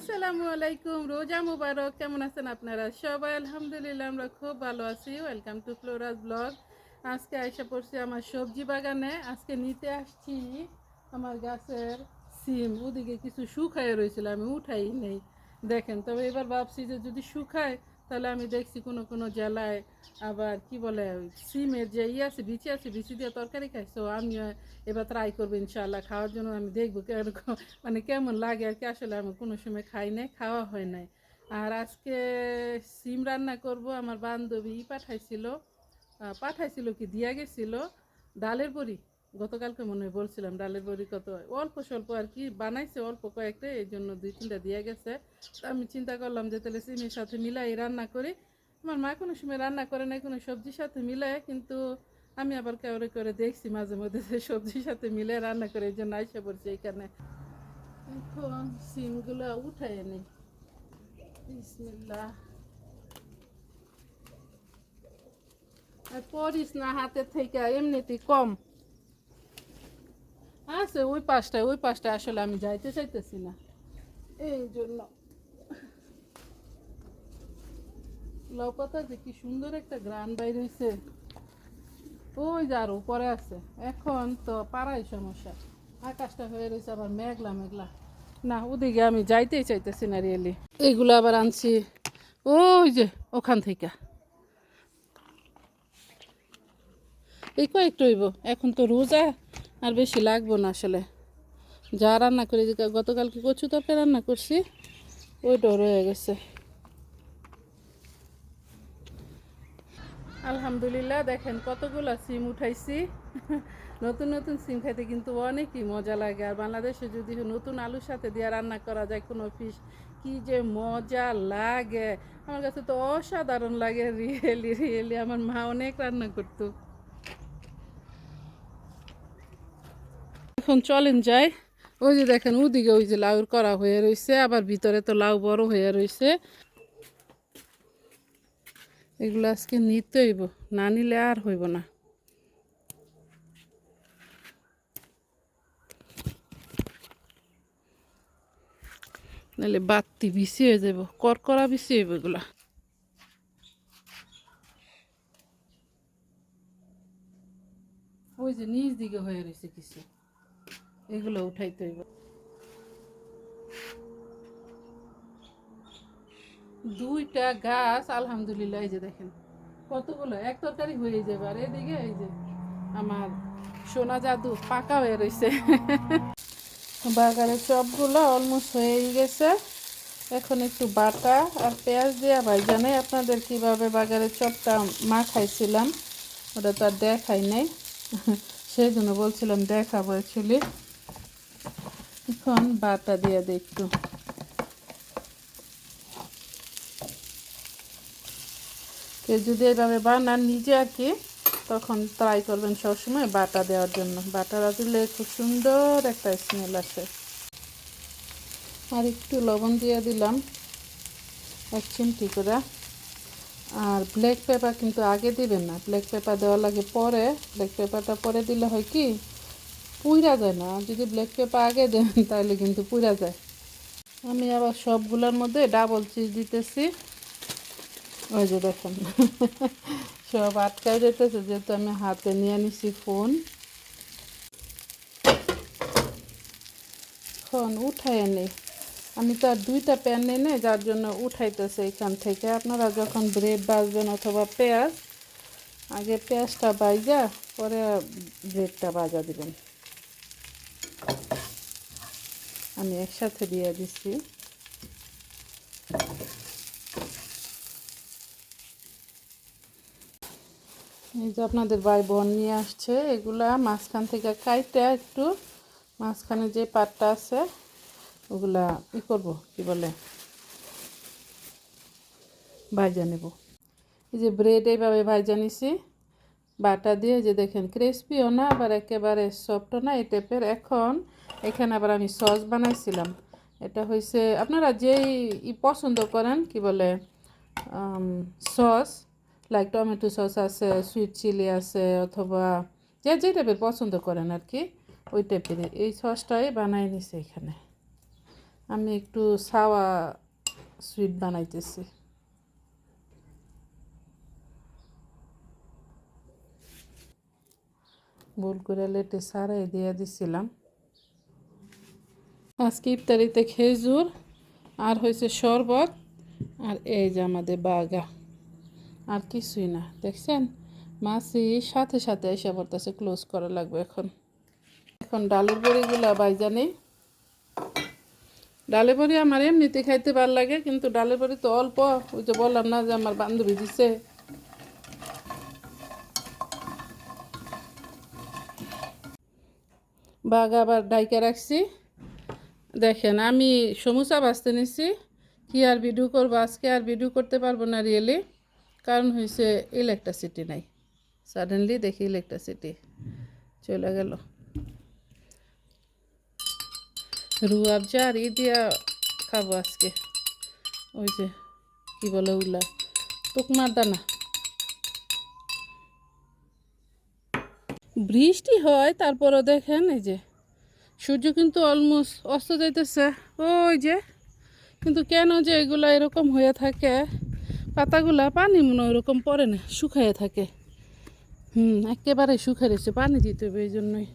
আসসালামু আলাইকুম, রোজা মুবারক। কেমন আছেন আপনারা সবাই? আলহামদুলিল্লাহ, আমরা খুব ভালো আছি। ওয়েলকাম টু ফ্লোরাস ব্লগ আজকে আয়সা পড়ছি আমার সবজি বাগানে। আজকে নিতে আসছি আমার গাছের সিম। ওদিকে কিছু শুকায় রয়েছিল, আমি উঠাই নেই। দেখেন, তবে এবার ভাবছি যে যদি শুকায় তাহলে আমি দেখছি কোনো কোনো জেলায় আবার কি বলে সিমের যে ইয়ে আছে, বিচি আছে, বিচি দিয়ে তরকারি খাই খাইছো আমি এবার ট্রাই করব ইনশাল্লাহ খাওয়ার জন্য আমি দেখব কেরকম মানে কেমন লাগে আর কি। আসলে আমি কোনো সময় খাই নাই, খাওয়া হয় নাই। আর আজকে সিম রান্না করব, আমার বান্ধবী পাঠাইছিল পাঠাইছিল কি, দিয়া গেছিল, ডালের বড়ি। গতকালকে মনে হয় বলছিলাম ডালের বড়ি কত অল্প স্বল্প আর কি, বানাইছে অল্প কয়েকটা, এই জন্য দুই তিনটা দিয়ে গেছে। আমি চিন্তা করলাম যে তাহলে সিমের সাথে মিলাই রান্না করি। আমার মা কোনো সময় রান্না করে নাই, কোনো সবজির সাথে মিলায়, কিন্তু আমি আবার কেউরে করে দেখছি মাঝে মধ্যে সবজির সাথে মিলে রান্না করে, এই জন্য আইসা পড়ছি এখানে এখন সিমগুলো উঠাই আর পরিস না হাতে থেকে, এমনিতেই কম। আছে, ওই পাশটায় ওই পাশটায় আসলে আমি যাইতে চাইতেছি না। এই জন্য। লাউ পাতা যে কি সুন্দর একটা গ্রান বাইর হয়েছে ওই যে আরও উপরে আছে। এখন তো পাড়াই সমস্যা। আকাশটা হয়ে রয়েছে আবার মেঘলা মেঘলা। না, ওদিকে আমি যাইতেই চাইতেছি না রিয়েলি এইগুলো আবার আনছি ওই যে ওখান থেকে। এই কয়েকটা হইব। এখন তো রোজা আর বেশি লাগবো না আসলে। যা রান্না করি গতকালকে কচু তরকারি রান্না করছি, ওইটাও রয়ে গেছে। আলহামদুলিল্লাহ, দেখেন কতগুলো সিম উঠাইছি। নতুন নতুন সিম খাইতে কিন্তু অনেকই মজা লাগে। আর বাংলাদেশে যদি নতুন আলুর সাথে দিয়ে রান্না করা যায়, কোনো ফিশ কি যে মজা লাগে। আমার কাছে তো অসাধারণ লাগে রিয়েলি রিয়েলি আমার মা অনেক রান্না করতো। এখন চলেন যাই। ওই যে দেখেন, ওদিকে ওই যে লাউর করা হয়ে রয়েছে আবার ভিতরে তো লাউ বড় হয়ে রয়েছে এগুলো আজকে নিতে হইব, না নিলে আর হইব না। নাহলে বাত্তি বেশি হয়ে যাব করকরা বেশি হইব এগুলা। ওই যে নিজ দিকে হয়ে রয়েছে কিছু। এগুলো উঠাইতে হইব। দুইটা গাছ, আলহামদুলিল্লাহ, এই যে দেখেন, কতগুলো, এক তরকারি হয়ে যাবে, আর এদিকে এই যে আমার সোনা জাদু পাকা হয়ে রয়েছে বাগানের চপগুলো অলমোস্ট হয়ে গেছে। এখন একটু বাটা আর পেঁয়াজ দেওয়া ভাই জানে আপনাদের কীভাবে বাগানের চপটা মা খাইছিলাম ওটা তো আর দেখাই নাই। সেই জন্য বলছিলাম দেখাবো অ্যাকচুয়ালি এখন বাটা দিয়ে দিই একটু। যদি এভাবে বানান নিজে আর কি, তখন ট্রাই করবেন সবসময় বাটা দেওয়ার জন্য। বাটাটা দিলে খুব সুন্দর একটা স্মেল আসে। আর একটু লবণ দিয়ে দিলাম, এক চিমটি করে। আর ব্ল্যাক পেপার কিন্তু আগে দিবেন না। ব্ল্যাক পেপার দেওয়া লাগে পরে ব্ল্যাক পেপারটা পরে দিলে হয় কি পুইরা যায় না। যদি ব্ল্যাক পেপার আগে দেন, তাহলে কিন্তু পুইরা যায়। আমি আবার সবগুলোর মধ্যে ডাবল চিজ দিতেছি। ওই যে দেখেন, সব আটকায় যেতেছে, যেহেতু আমি হাতে নিয়ে নিছি ফোন ফোন উঠাই নেই আমি তো আর দুইটা প্যান নেই না, যার জন্য উঠাইতেছে এখান থেকে। আপনারা যখন ব্রেড বাজবেন অথবা পেঁয়াজ, আগে পেঁয়াজটা বাইজা পরে ব্রেডটা বাজা দিবেন। আমি একসাথে দিয়ে দিচ্ছি এই যে আপনাদের ভাই বোন নিয়ে আসছে, এগুলা মাঝখান থেকে কাইতে একটু, মাঝখানে যে পাটটা আছে, ওগুলা ই করব, কি বলে? ভাজা নেব। এই যে ব্রেড এইভাবে ভাজা নিছি। বাটা দিয়ে যে দেখেন ক্রিসপিও না, আবার একেবারে সফটও না, এই টাইপের এখন এখানে আবার আমি সস বানাইছিলাম। এটা হয়েছে আপনারা যেই পছন্দ করেন, কি বলে সস লাইক টমেটো সস আছে সুইট চিলি আছে, অথবা যে যে টাইপের পছন্দ করেন আর কি ওই টাইপের এই সসটাই বানাই নিছে এখানে। আমি একটু সাওয়া সুইট বানাইতেছি। ভুল করে লেটে সারাই দিয়ে দিছিলাম। আজকে ইফতারিতে খেজুর আর হয়েছে শরবত আর এই যে আমাদের বাগা। আর কিছুই না, দেখছেন? মাছি সাথে সাথে এসে পড়তেছে ক্লোজ করা লাগবে এখন। এখন ডালের বড়িগুলা বাইজা নেই। ডালের বড়ি আমার এমনিতে খাইতে ভালো লাগে, কিন্তু ডালের বড়ি তো অল্প। ওই যে বললাম না যে আমার বান্ধবী দিছে। বাঘ আবার ডাইকে রাখছি। দেখেন, আমি সমুচা বাঁচতে নিছি। কি আর ভিডিও করব? আজকে আর ভিডিও করতে পারব না রিয়েলি কারণ হয়েছে ইলেকট্রিসিটি নাই। সাডেনলি দেখি ইলেকট্রিসিটি চলে গেল। রুয়াবজা আর ই দিয়া খাব আজকে। ওই যে, কি বলে উলা তুকমার দানা। বৃষ্টি হয়, তারপরও দেখেন এই যে সূর্য কিন্তু অলমোস্ট অস্ত যাইতেছে। ওই যে, কিন্তু কেন যে এগুলা এরকম হয়ে থাকে? পাতাগুলা পানি মনে এরকম পড়ে না, শুকাইয়ে থাকে। হুম, একেবারে শুকাই রয়েছে, পানি দিতে হবে এই জন্যই।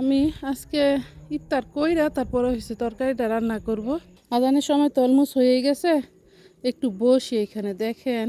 আমি আজকে ইফতার কইরা তারপরে হয়েছে তরকারিটা রান্না করব। আজানের সময় তো অলমোস্ট হয়ে গেছে। একটু বসি এখানে, দেখেন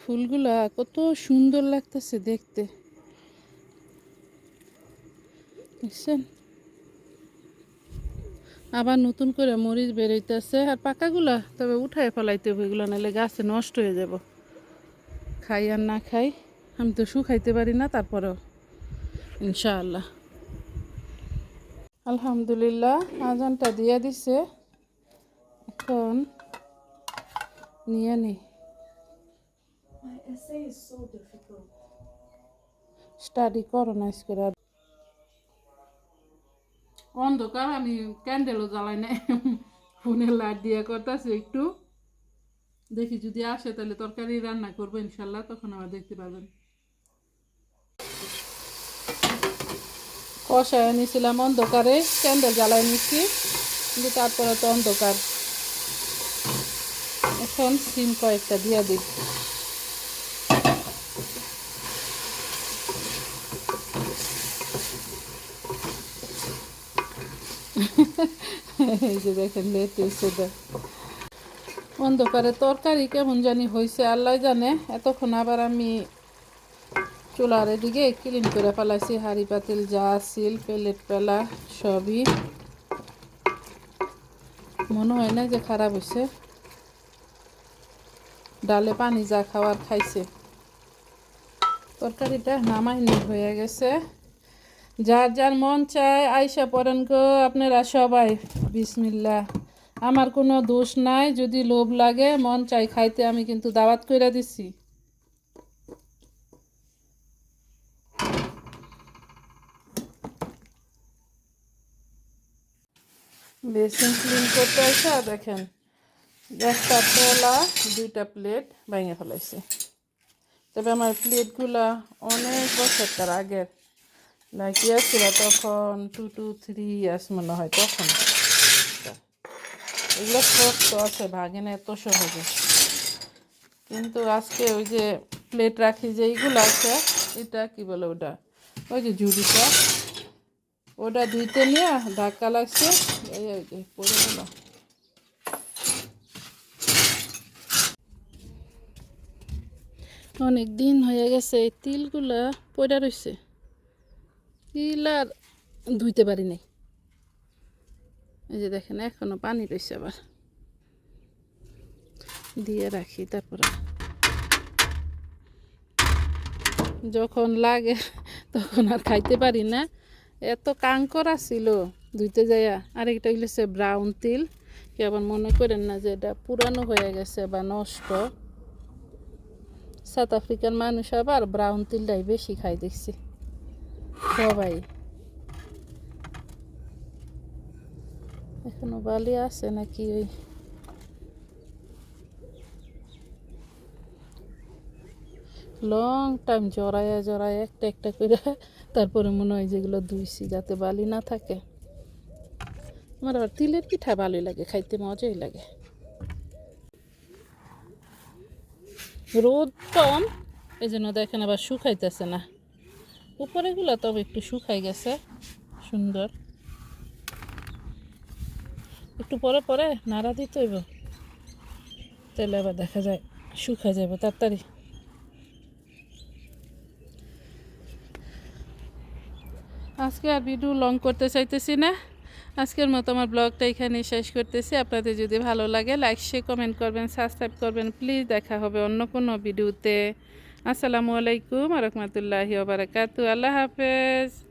ফুলগুলা কত সুন্দর লাগতেছে দেখতে। দেখছেন? আবার নতুন করে মরিচ বেরোইতেছে। আর পাকাগুলা তবে উঠায় ফেলাইতে হবে এগুলো নাহলে গাছে নষ্ট হয়ে যাব। খাই আর না খাই আমি তো শুকাইতে পারি না তারপরেও। ইনশাআল্লাহ। আলহামদুলিল্লাহ আজানটা দিয়ে দিছে। এখন নিয়ে নি. স্টাডি করো না করে অন্ধকার, আমি ক্যান্ডেলও জ্বালাই নাই। ফোনের লাইট দিয়ে করতেছি একটু। দেখি যদি আসে তাহলে তরকারি রান্না করব ইনশাল্লাহ, তখন আবার দেখতে পাবেন কষায় নিয়েছিলাম অন্ধকারে ক্যান্ডেল জ্বালাই নিচ্ছি, কিন্তু তারপরে তো অন্ধকার। এখন সিম কয়েকটা দিয়ে দিই। এই দেখেন, লেট এসে অন্ধকারে তরকারি কেমন জানি হয়েছে আল্লাহ জানে। এতক্ষণ আবার আমি চুলার এদিকে ক্লিন করে ফেলাইছি, হাঁড়ি পাতিল যা আছিল প্লেট পেলা, সবই। মনে হয় না যে খারাপ হয়েছে ডালে পানি যা খাওয়ার খাইছে। তরকারিটা নামাইনি হয়ে গেছে। যার যার মন চায় আইসা পড়েন গো, আপনারা সবাই। বিসমিল্লা আমার কোনো দোষ নাই, যদি লোভ লাগে, মন চাই খাইতে, আমি কিন্তু দাওয়াত কইরা দিছি। বেসিন ক্লিন করতে আসা, দেখেন, একটা তোলা, দুইটা প্লেট ভেঙে ফেলাইছে। তবে আমার প্লেটগুলা অনেক বছরটার আগের। লাইক ইয়ার ছিল তখন টু টু থ্রি ইয়ার্স মনে হয়, তখন। এগুলো শক্ত আছে ভাগে না এত সহজে। কিন্তু আজকে ওই যে প্লেট রাখি যে এইগুলো আছে, এটা কি বলে ওটা? ওই যে ঝুড়িটা ওটা ধুইতে নিয়ে ধাক্কা লাগছে, এই পড়ে গেল। অনেক দিন হয়ে গেছে, এই তিলগুলা পড়ে রয়েছে তিল আর ধুইতে পারি নাই। এই যে দেখেন, এখনও পানি রয়েছে আবার। দিয়ে রাখি, তারপরে যখন লাগে তখন আর খাইতে পারি না। এত কাঙ্কর ছিল ধুইতে যাইয়া। আর আরেকটা হইলেছে ব্রাউন তিল, কি আবার মনে করেন না যে এটা পুরানো হয়ে গেছে বা নষ্ট। সাউথ আফ্রিকার মানুষ আবার ব্রাউন তিলটাই বেশি খাই দেখছি। সবাই। এখনও বালি আছে নাকি ওই? লং টাইম জড়াইয়া জড়াইয়া একটা একটা করে, তারপরে মনে হয় যেগুলো ধুইছি যাতে বালি না থাকে। আমার আবার তিলের পিঠা ভালোই লাগে, খাইতে মজাই লাগে। রোদ কম এই জন্য দেখেন আবার শুকাইতেছে না। উপরেগুলো তবে একটু শুকাই গেছে। সুন্দর। একটু পরে পরে নাড়া দিতে হইব। তাহলে আবার দেখা যায় শুকাই যাবে তাড়াতাড়ি। আজকে আর ভিডিও লং করতে চাইতেছি না। আজকের মতো আমার ব্লগটা এখানে শেষ করতেছি। আপনাদের যদি ভালো লাগে লাইক শেয়ার কমেন্ট করবেন সাবস্ক্রাইব করবেন। প্লিজ দেখা হবে অন্য কোনো ভিডিওতে। আসসালামু আলাইকুম রহমতুল্লাহি ওবরাকাতু আল্লাহ হাফেজ